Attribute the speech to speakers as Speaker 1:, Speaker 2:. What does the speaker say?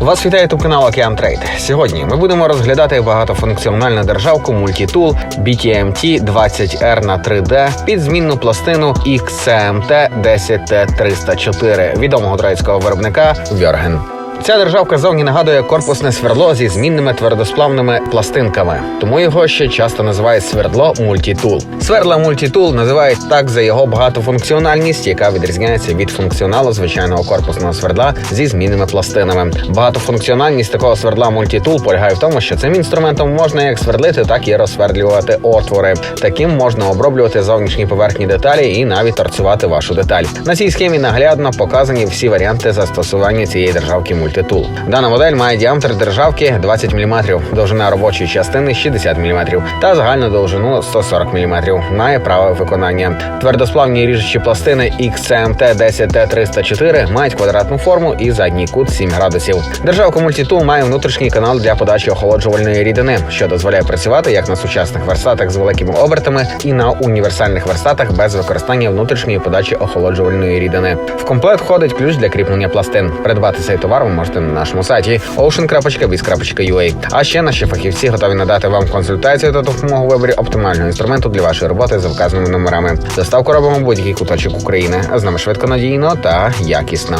Speaker 1: Вас вітає тут канал Океан Трейд. Сьогодні ми будемо розглядати багатофункціональну державку Multitool BTMT 20R на 3D під змінну пластину XCMT 10T304 відомого троїцького виробника Вьорген. Ця державка зовні нагадує корпусне свердло зі змінними твердосплавними пластинками, тому його ще часто називають свердло Multitool. Свердла Multitool називають так за його багатофункціональність, яка відрізняється від функціоналу звичайного корпусного свердла зі змінними пластинами. Багатофункціональність такого свердла Multitool полягає в тому, що цим інструментом можна як свердлити, так і розсвердлювати отвори. Таким можна оброблювати зовнішні поверхні деталі і навіть торцювати вашу деталь. На цій схемі наглядно показані всі варіанти застосування цієї державки Multitool. Дана модель має діаметр державки 20 мм, довжина робочої частини 60 мм та загальну довжину 140 мм. Має право виконання. Твердосплавні ріжучі пластини XCMT 10T304 мають квадратну форму і задній кут 7 градусів. Державка Multitool має внутрішній канал для подачі охолоджувальної рідини, що дозволяє працювати як на сучасних верстатах з великими обертами і на універсальних верстатах без використання внутрішньої подачі охолоджувальної рідини. В комплект входить ключ для кріплення пластин. Придбати цей товар ви можете на нашому сайті ocean.biz.ua. А ще наші фахівці готові надати вам консультацію та допомогу виборі оптимального інструменту для вашої роботи за вказаними номерами. Доставку робимо будь-який куточок України. А з нами швидко надійно та якісно.